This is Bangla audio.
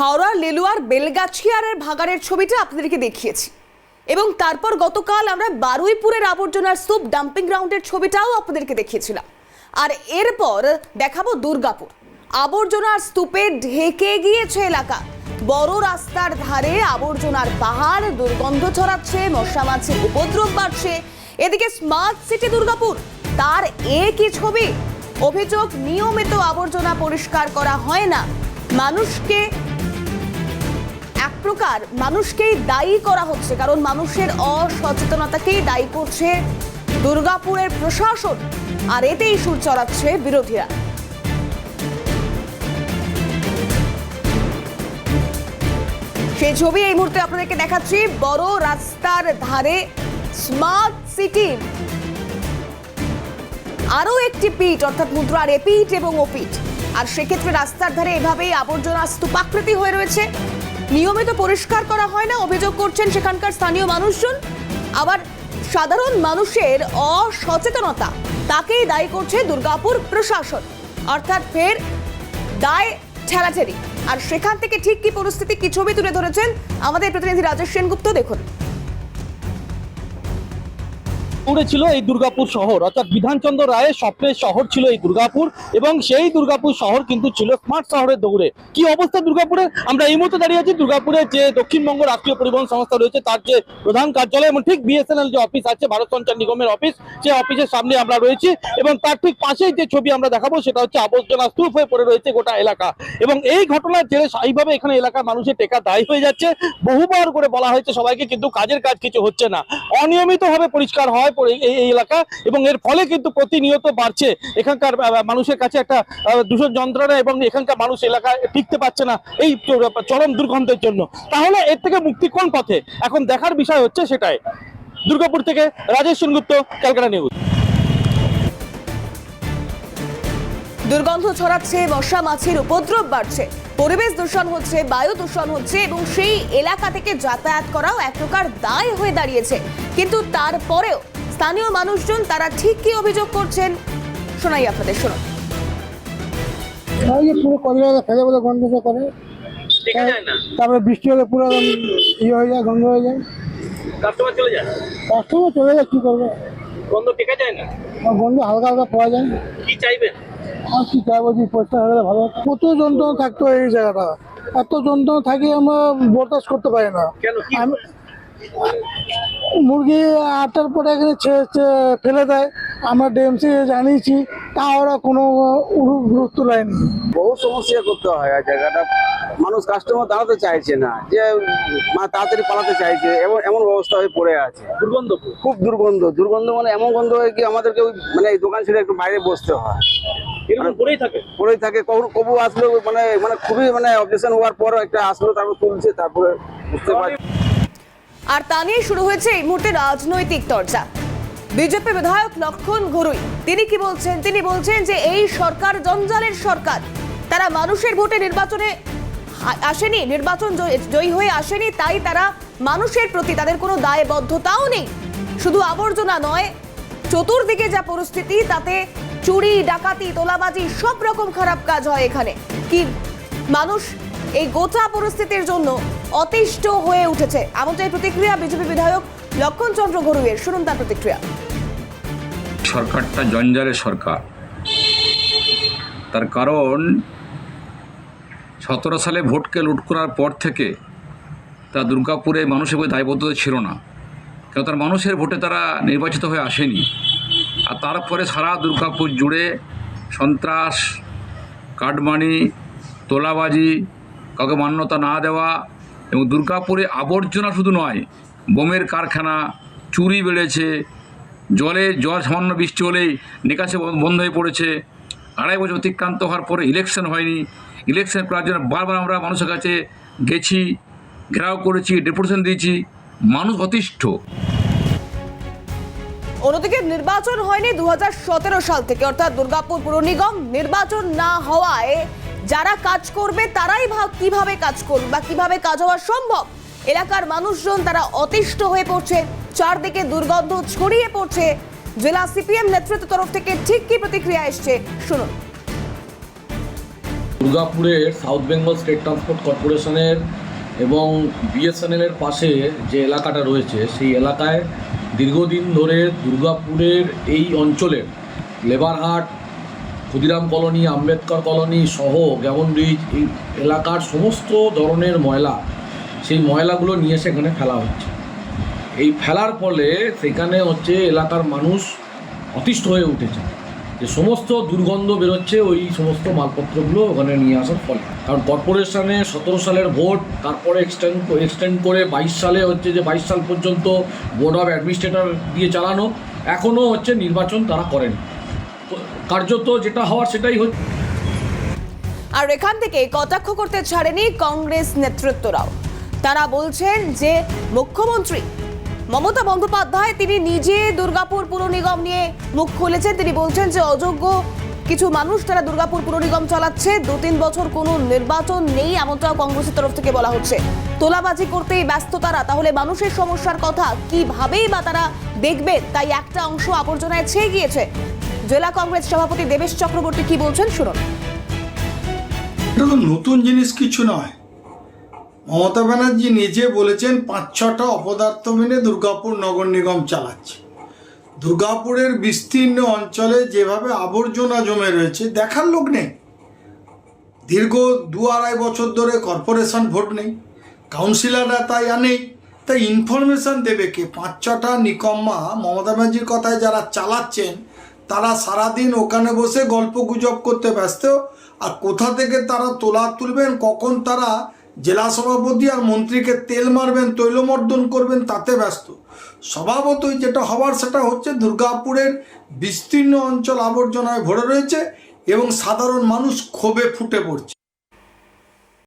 হাওড়া লেলুয়ার বেলগাছিয়ারের ভাগাড়ের ছবিটা আপনাদেরকে দেখিয়েছি। এবং তারপর গতকাল আমরা বারুইপুরের আবর্জনার স্তূপ ডাম্পিং গ্রাউন্ডের ছবিটাও আপনাদেরকে দেখিয়েছিলাম। আর এরপর দেখাবো দুর্গাপুর। আবর্জনার স্তূপে ঢেকে গিয়েছে এলাকা। বড় রাস্তার ধারে আবর্জনার পাহাড়, দুর্গন্ধ ছড়াচ্ছে, মশা মাছির উপদ্রব বাড়ছে। এদিকে স্মার্ট সিটি দুর্গাপুর, তার একই ছবি? অভিযোগ, নিয়মিত আবর্জনা পরিষ্কার করা হয় না। মানুষকে প্রকার মানুষকেই দায়ী করা হচ্ছে, কারণ মানুষের অসচেতনতাকেই দায়ী করছে দুর্গাপুরের প্রশাসন, আর এতেই সুর চড়াচ্ছে বিরোধীরা। সেই ছবি এই মুহূর্তে আপনাদেরকে দেখাচ্ছি, বড় রাস্তার ধারে স্মার্ট সিটি আরও একটি পিঠ, অর্থাৎ মুদ্রার এপিঠ এবং ওপিঠ। আর সেক্ষেত্রে রাস্তার ধারে এভাবেই আবর্জনা স্তূপাকৃতি হয়ে রয়েছে। নিয়মিত পরিষ্কার করা হয় না, অভিযোগ করছেন সেখানকার স্থানীয় মানুষজন। আবার সাধারণ মানুষের অসচেতনতা, তাকেই দায়ী করছে দুর্গাপুর প্রশাসন। অর্থাৎ ফের দায় ঠেলাঠেলি। আর সেখান থেকে ঠিক কি পরিস্থিতি, কি ছবি তুলে ধরেছেন আমাদের প্রতিনিধি রাজেশ সেনগুপ্ত, দেখুন। দৌড়ে ছিল এই দুর্গাপুর শহর। অর্থাৎ বিধানচন্দ্র রায়ের স্বপ্নের শহর ছিল এই দুর্গাপুর এবং সেই দুর্গাপুর শহর কিন্তু ছিল স্মার্ট শহরের দৌড়ে। কি অবস্থা দুর্গাপুরে? আমরা এই মুহূর্তে দাঁড়িয়ে আছি দুর্গাপুরে যে দক্ষিণবঙ্গ রাষ্ট্রীয় পরিবহন সংস্থা রয়েছে, তার যে প্রধান কার্যালয় এবং ঠিক বিএসএনএল যে অফিস আছে, ভারত সঞ্চার নিগমের অফিস সেই অফিসের সামনে আমরা রয়েছি এবং তার ঠিক পাশেই যে ছবি আমরা দেখাবো, সেটা হচ্ছে আবর্জনা স্তূপ হয়ে পড়ে রয়েছে গোটা এলাকা। এবং এই ঘটনার জেরে স্থায়ীভাবে এখানে এলাকার মানুষের টেকা দায়ী হয়ে যাচ্ছে। বহুবার করে বলা হয়েছে সবাইকে, কিন্তু কাজের কাজ কিছু হচ্ছে না। অনিয়মিতভাবে পরিষ্কার হয় এই এলাকা এবং এর ফলে কিন্তু প্রতিনিয়ত বাড়ছে। এখানকার মানুষের কাছে একটা দূষণ যন্ত্রণা এবং এখানকার মানুষ এলাকায় টিকতে পারছে না এই চরম দুর্গন্ধের জন্য। তাহলে এর থেকে মুক্তি কোন পথে? এখন দেখার বিষয় হচ্ছে সেটাই। দুর্গাপুর থেকে রাজেশ সেনগুপ্ত, ক্যালকাটা নিউজ। দুর্গন্ধ ছড়াচ্ছে মশা মাছির উপদ্রব বাড়ছে, পরিবেশ দূষণ হচ্ছে, বায়ু দূষণ হচ্ছে এবং সেই এলাকা থেকে যাতায়াত করাও এক প্রকার দায় হয়ে দাঁড়িয়েছে। কিন্তু তারপরেও স্থানীয় মানুষজন তারা ঠিক কি অভিযোগ করছেন। শোনাই আপনাদের শুনুন। ওই যে পুরো কলিকাতা ফেলে বলে গন্ধ করে দেখা যায় না। তারপরে বৃষ্টি হলে পুরো ইয়ে হয়ে যায় গন্ধ হয়ে যায়। কাস্টমার চলে যায়? কাস্টমার চলে যায় কী করবে? গন্ধ টেকা যায় না? গন্ধ হালকা হালকা পাওয়া যায়। কি চাইবেন? আর কি চাইব যে পরিষ্কার হলে ভালো কত যন্ত্রণা থাকতো এই জায়গাটা? এত যন্ত্রণা থাকি আমরা বরদাস্ত করতে পারি না। কেন আমি মুরগি আটটার পরে এখানে ফেলে দেয়। আমরা ডিএমসি জানিয়েছি তা ওরা কোনো গুরুত্ব দেয়নি। বহু সমস্যা করতে হয় আর জায়গাটা। মানুষ কাস্টমার দাঁড়াতে চাইছে না যে মা তাড়াতাড়ি পালাতে চাইছে এমন এমন অবস্থা হয়ে পড়ে আছে। দুর্গন্ধ খুব দুর্গন্ধ। দুর্গন্ধ মানে এমন গন্ধ হয় কি আমাদেরকে ওই মানে এই দোকান ছেড়ে একটু বাইরে বসতে হয়। এরকম করেই থাকে। পড়েই থাকে। কবু কবু আসলো মানে মানে খুবই মানে অবজেকশন হওয়ার পর একটা আসলো তারপর তুলছে তারপরে বুঝতে পারছি। আর তা নিয়ে শুরু হয়েছে এই মুহূর্তে রাজনৈতিক চর্চা বিজেপি বিধায়ক লক্ষণ ঘরুই তিনি কি বলছেন? তিনি বলছেন যে এই সরকার জঞ্জালের সরকার। তারা মানুষের ভোটে নির্বাচনে আসেনি, নির্বাচন জয়- হয়ে আসেনি, তাই তারা মানুষের প্রতি তাদের কোনো দায়বদ্ধতাও নেই। শুধু আবর্জনা নয়, চতুর্দিকে যা পরিস্থিতি, তাতে চুরি, ডাকাতি, তোলাবাজি সব রকম খারাপ কাজ হয় এখানে। কি, মানুষ এই গোটা পরিস্থিতির জন্য অতিষ্ঠ হয়ে উঠেছে এমনটাই প্রতিক্রিয়া বিজেপি বিধায়ক লক্ষণ চন্দ্র ঘরুয়ের শুনুন তার প্রতিক্রিয়া। সরকারটা জঞ্জালের সরকার। তার কারণ, সতেরো সালে ভোটকে লুট করার পর থেকে তা দুর্গাপুরে মানুষের প্রতি দায়বদ্ধতা ছিল না। কেন তার মানুষের ভোটে তারা নির্বাচিত হয়ে আসেনি। আর তারপরে সারা দুর্গাপুর জুড়ে সন্ত্রাস, কাটমানি, তোলাবাজি কাউকে মান্যতা না দেওয়া এবং দুর্গাপুরে আবর্জনা শুধু নয়, বোমের কারখানা, চুরি বেড়েছে, জলে, জল সামান্য বৃষ্টি হলেই নিকাশে বন্ধ- হয়ে পড়েছে। আড়াই বছর অতিক্রান্ত হওয়ার পরে ইলেকশন হয়নি। ইলেকশন করার জন্য বারবার আমরা মানুষের কাছে গেছি, ঘেরাও করেছি ডেপুটেশন দিয়েছি। মানুষ অতিষ্ঠ। অন্যদিকে নির্বাচন হয়নি দু হাজার সতেরো সাল থেকে, অর্থাৎ দুর্গাপুর পুর নিগম নির্বাচন না হওয়ায় যারা কাজ করবে, তারাই ভাব কীভাবে কাজ করবে বা কীভাবে কাজ হওয়া সম্ভব? এলাকার মানুষজন তারা অতিষ্ঠ হয়ে পড়ছে, চারদিকে দুর্গন্ধ ছড়িয়ে পড়ছে। জেলা সিপিএম নেতৃত্ব তরফ থেকে ঠিক কি প্রতিক্রিয়া এসছে, শুনুন। দুর্গাপুরের সাউথ বেঙ্গল স্টেট ট্রান্সপোর্ট কর্পোরেশনের এবং বিএসএনএলের পাশে যে এলাকাটা রয়েছে, সেই এলাকায় দীর্ঘদিন ধরে দুর্গাপুরের এই অঞ্চলের লেবারহাট ক্ষুদিরাম কলোনি, আম্বেদকর কলোনি সহ ব্রিজ এই এলাকার সমস্ত ধরনের ময়লা, সেই ময়লাগুলো নিয়ে সেখানে ফেলা হচ্ছে। এই ফেলার ফলে সেখানে হচ্ছে এলাকার মানুষ অতিষ্ঠ হয়ে উঠেছে। যে সমস্ত দুর্গন্ধ বেরোচ্ছে, ওই সমস্ত মালপত্রগুলো ওখানে নিয়ে আসার ফলে। কারণ কর্পোরেশনে সতেরো সালের ভোট, তারপরে এক্সটেন্ড এক্সটেন্ড করে বাইশ সালে হচ্ছে যে বাইশ সাল পর্যন্ত বোর্ড অফ অ্যাডমিনিস্ট্রেটর দিয়ে চালানো, এখনও হচ্ছে নির্বাচন তারা করেন। কার্যত যেটা হওয়ার সেটাই হচ্ছে। আর এখান থেকে কটাক্ষ করতে ছাড়েনি কংগ্রেস নেতৃত্বরাও। তারা বলছেন যে মুখ্যমন্ত্রী মমতা বন্দ্যোপাধ্যায় তিনি নিজে দুর্গাপুর পুর নিগম নিয়ে মুখ খুলেছেন। তিনি বলছেন যে অযোগ্য কিছু মানুষ তারা দুর্গাপুর পুর নিগম চালাচ্ছে দু তিন বছর কোনো নির্বাচন নেই এমনটাও কংগ্রেসের তরফ থেকে বলা হচ্ছে। তোলাবাজি করতেই ব্যস্ত তারা। তাহলে মানুষের সমস্যার কথা কিভাবেই বা তারা দেখবে? তাই একটা অংশ আবর্জনায় ছেয়ে গিয়েছে। জেলা কংগ্রেস সভাপতি দেবেশ চক্রবর্তী কি বলছেন? শুনুন। নতুন জিনিস কিছু নয়। মমতা ব্যানার্জি নিজে বলেছেন পাঁচ ছটা অপদার্থ মেনে দুর্গাপুর নগর নিগম চালাচ্ছে। দুর্গাপুরের বিস্তীর্ণ অঞ্চলে যেভাবে আবর্জনা জমে রয়েছে, দেখার লোক নেই। দীর্ঘ দু আড়াই বছর ধরে কর্পোরেশন ভোট নেই, কাউন্সিলররা তাই আনেই তাই ইনফরমেশন দেবে কে? পাঁচ ছটা নিকম্মা মমতা ব্যানার্জির কথায় যারা চালাচ্ছেন তারা সারাদিন ওখানে বসে গল্প গুজব করতে ব্যস্ত। আর কোথা থেকে তারা তোলা তুলবেন, কখন তারা জেলা সভাপতি আর মন্ত্রীকে তেল মারবেন, তৈলমর্দন করবেন, তাতে ব্যস্ত। স্বভাবতই যেটা হবার সেটা হচ্ছে দুর্গাপুরের বিস্তীর্ণ অঞ্চল আবর্জনায় ভরে রয়েছে এবং সাধারণ মানুষ ক্ষোভে ফুটে পড়ছে।